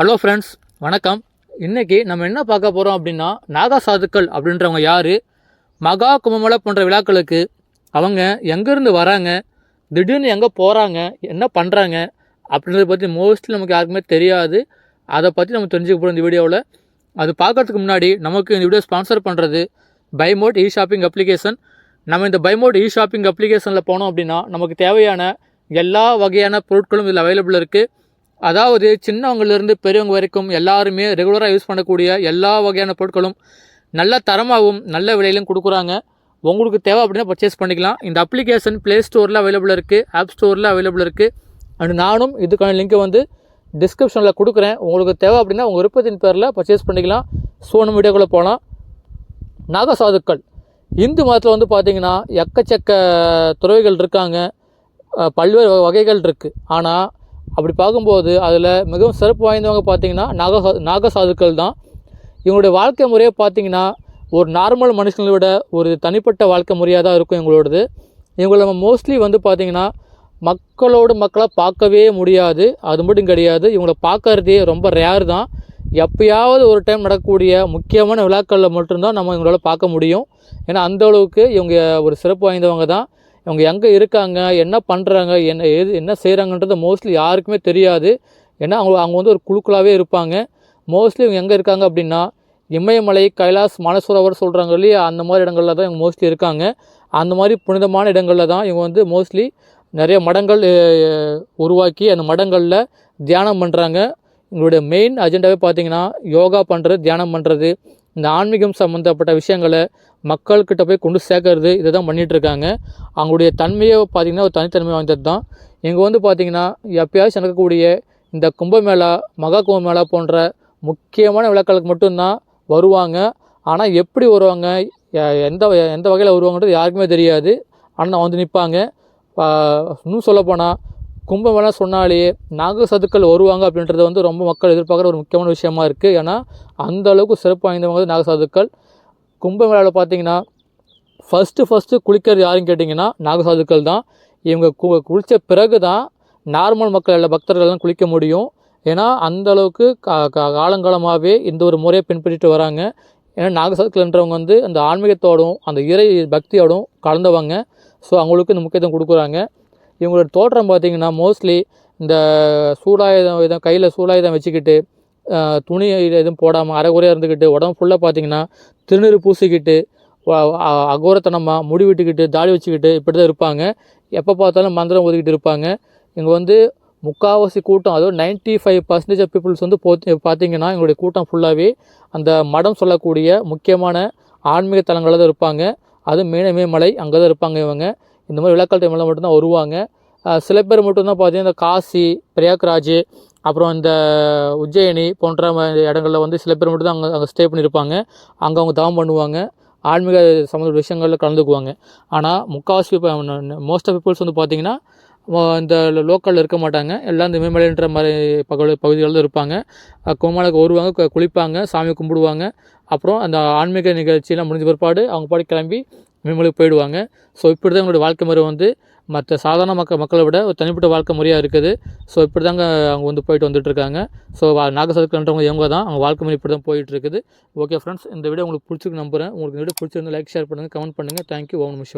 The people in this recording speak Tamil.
ஹலோ ஃப்ரெண்ட்ஸ் வணக்கம். இன்றைக்கி நம்ம என்ன பார்க்க போகிறோம் அப்படின்னா நாகா சாதுக்கள் அப்படின்றவங்க யார்? மகா கும்பமேளா போன்ற விழாக்களுக்கு அவங்க எங்கேருந்து வராங்க? திடீர்னு எங்கே போகிறாங்க என்ன பண்ணுறாங்க அப்படின்றத பற்றி மோஸ்ட்லி நமக்கு யாருக்குமே தெரியாது. அதை பற்றி நம்ம தெரிஞ்சுக்க போகிறோம் இந்த வீடியோவில். அது பார்க்கறதுக்கு முன்னாடி நமக்கு இந்த வீடியோ ஸ்பான்சர் பண்ணுறது பைமோட் இ ஷாப்பிங் அப்ளிகேஷன் நம்ம இந்த பைமோட் இ ஷாப்பிங் அப்ளிகேஷனில் போனோம் அப்படின்னா நமக்கு தேவையான எல்லா வகையான பொருட்களும் இதில் அவைலபிள் இருக்குது அதாவது சின்னவங்கலேருந்து பெரியவங்க வரைக்கும் எல்லாருமே ரெகுலராக யூஸ் பண்ணக்கூடிய எல்லா வகையான பொருட்களும் நல்ல தரமாகவும் நல்ல விலையிலும் கொடுக்குறாங்க. உங்களுக்கு தேவை அப்படின்னா பர்ச்சேஸ் பண்ணிக்கலாம். இந்த அப்ளிகேஷன் ப்ளே ஸ்டோரில் அவைலபிள் இருக்குது ஆப் ஸ்டோரில் அவைலபிள் இருக்குது அண்ட் நானும் இதுக்கான லிங்க்கை வந்து டிஸ்கிரிப்ஷனில் கொடுக்குறேன். உங்களுக்கு தேவை அப்படின்னா உங்கள் விருப்பத்தின் பேரில் பர்ச்சேஸ் பண்ணிக்கலாம். சோனு வீடியோக்குள்ளே போகலாம் நாகசாதுக்கள். இந்து மதத்தில் வந்து பார்த்திங்கன்னா எக்கச்சக்க துறவிகள் இருக்காங்க. பல்வேறு வகைகள் இருக்குது ஆனால் அப்படி பார்க்கும்போது அதில் மிகவும் சிறப்பு வாய்ந்தவங்க பார்த்தீங்கன்னா நாக நாகசாதுக்கள் தான். இவங்களுடைய வாழ்க்கை முறையை பார்த்தீங்கன்னா ஒரு நார்மல் மனுஷங்களை விட ஒரு தனிப்பட்ட வாழ்க்கை முறையாக தான் இருக்கும் இவங்களோடது. இவங்களை நம்ம மோஸ்ட்லி வந்து பார்த்திங்கன்னா மக்களோடு மக்களாக பார்க்கவே முடியாது. அது மட்டும் கிடையாது இவங்கள பார்க்கறதே ரொம்ப ரேர் தான். எப்பயாவது ஒரு டைம் நடக்கக்கூடிய முக்கியமான விழாக்களில் மட்டும்தான் நம்ம இவங்களால் பார்க்க முடியும். ஏன்னா அந்த அளவுக்கு இவங்க ஒரு சிறப்பு வாய்ந்தவங்க தான். இவங்க எங்கே இருக்காங்க என்ன பண்ணுறாங்க என்ன எது என்ன செய்கிறாங்கன்றது மோஸ்ட்லி யாருக்குமே தெரியாது. ஏன்னா அவங்க அவங்க வந்து ஒரு குழுக்களாகவே இருப்பாங்க. மோஸ்ட்லி இவங்க எங்கே இருக்காங்க அப்படின்னா இமயமலை கைலாஸ் மனசுரவர் சொல்கிறாங்க இல்லையா? அந்த மாதிரி இடங்களில் தான் இவங்க மோஸ்ட்லி இருக்காங்க. அந்த மாதிரி புனிதமான இடங்களில் தான் இவங்க வந்து மோஸ்ட்லி நிறைய மடங்கள் உருவாக்கி அந்த மடங்களில் தியானம் பண்ணுறாங்க இவங்களுடைய மெயின் அஜெண்டாவே பார்த்தீங்கன்னா யோகா பண்ணுறது தியானம் பண்ணுறது இந்த ஆன்மீகம் சம்மந்தப்பட்ட விஷயங்களை மக்கள்கிட்ட போய் கொண்டு சேர்க்கறது இதை தான் பண்ணிகிட்ருக்காங்க அவங்களுடைய தன்மையை பார்த்திங்கன்னா ஒரு தனித்தன்மை வாய்ந்தது தான். இங்கே வந்து பார்த்திங்கன்னா எப்பயாச்சும் நடக்கக்கூடிய இந்த கும்பமேளா மகா கும்பமேளா போன்ற முக்கியமான விழாக்களுக்கு மட்டும்தான் வருவாங்க. ஆனால் எப்படி வருவாங்க எந்த வ- எந்த வகையில் வருவாங்கன்றது யாருக்குமே தெரியாது. ஆனால் வந்து நிற்பாங்க இன்னும் சொல்லப்போனால் கும்பமேளா சொன்னாலே நாக சதுக்கள் வருவாங்க அப்படின்றது வந்து ரொம்ப மக்கள் எதிர்பார்க்குற ஒரு முக்கியமான விஷயமா இருக்குது ஏன்னா அந்த அளவுக்கு சிறப்பு வாய்ந்தவங்க வந்து நாகசாதுக்கள் கும்பமேளாவில் பார்த்தீங்கன்னா ஃபஸ்ட்டு ஃபஸ்ட்டு குளிக்கிறது யாருன்னு கேட்டிங்கன்னா நாகசாதுக்கள் தான். இவங்க கு குளித்த பிறகு தான் நார்மல் மக்கள் எல்லா பக்தர்கள்லாம் குளிக்க முடியும். ஏன்னா அந்த அளவுக்கு கா கா- காலங்காலமாகவே இந்த ஒரு முறையை பின்பற்றிட்டு வராங்க. ஏன்னா நாகசாதுக்கள்ன்றவங்க வந்து அந்த ஆன்மீகத்தோடும் அந்த இறை பக்தியோடும் கலந்தவங்க. ஸோ அவங்களுக்கு இந்த முக்கியத்துவம் கொடுக்குறாங்க. இவங்களோட தோற்றம் பார்த்திங்கன்னா மோஸ்ட்லி இந்த சூடாயுதம் இதை கையில் சூடாயுதம் வச்சுக்கிட்டு துணி எதுவும் போடாமல் அரைகுறையாக இருந்துக்கிட்டு உடம்பு ஃபுல்லாக பார்த்திங்கன்னா திருநீர் பூசிக்கிட்டு அகோரத்தனமாக முடி விட்டுக்கிட்டு தாடி வச்சுக்கிட்டு இப்படி தான் இருப்பாங்க. எப்போ பார்த்தாலும் மந்திரம் ஒதுக்கிட்டு இருப்பாங்க. இங்கே வந்து முக்காவாசி கூட்டம் அதாவது ninety five percentage of peoples வந்து போத்தி பார்த்தீங்கன்னா எங்களுடைய கூட்டம் ஃபுல்லாகவே அந்த மடம் சொல்லக்கூடிய முக்கியமான ஆன்மீக தலங்களில் தான் இருப்பாங்க. அது மேனமே மலை அங்கே தான் இருப்பாங்க இவங்க. இந்த மாதிரி விழாக்கள் டைமில் மட்டும்தான் வருவாங்க. சில பேர் மட்டும்தான் பார்த்தீங்கன்னா இந்த காசி பிரயாக்ராஜ் அப்புறம் இந்த உஜ்ஜயினி போன்ற இடங்களில் வந்து சில பேர் மட்டும்தான் அங்கே அங்கே ஸ்டே பண்ணியிருப்பாங்க அங்கே அவங்க தவம் பண்ணுவாங்க. ஆன்மீக சம்மந்த விஷயங்களில் கலந்துக்குவாங்க. ஆனால் முக்கால்வாசி மோஸ்ட் ஆஃப் பீப்புள்ஸ் வந்து பார்த்திங்கன்னா இந்த லோக்கலில் இருக்க மாட்டாங்க. எல்லாம் இந்த மேமலைன்ற மாதிரி பகல் பகுதிகளில் தான் இருப்பாங்க. அஹ் வருவாங்க குளிப்பாங்க சாமி கும்பிடுவாங்க. அப்புறம் அந்த ஆன்மீக நிகழ்ச்சியெல்லாம் முடிஞ்ச பிற்பாடு அவங்க பாடி கிளம்பி மேம்பளுக்கு போயிடுவாங்க. ஸோ இப்படி தான் எங்களுடைய வாழ்க்கை முறை வந்து மற்ற சாதாரண மக்கள் மக்களை விட ஒரு தனிப்பட்ட வாழ்க்கை முறையாக இருக்குது. ஸோ இப்படி தாங்க அவங்க வந்து போயிட்டு வந்துட்டு இருக்காங்க ஸோ நாகசதுக்கன்றவங்க இவங்க தான். அவங்க வாழ்க்கை முறை இப்படி தான் போயிட்டுருக்குது. ஓகே ஃப்ரெண்ட்ஸ் இந்த வீடியோ உங்களுக்கு பிடிச்சிருக்கு நம்புறேன். உங்களுக்கு இந்த வீடியோ பிடிச்சிருந்து லைக் ஷேர் பண்ணுங்கள் கமெண்ட் பண்ணுங்கள் தேங்க்யூ ஓம் நம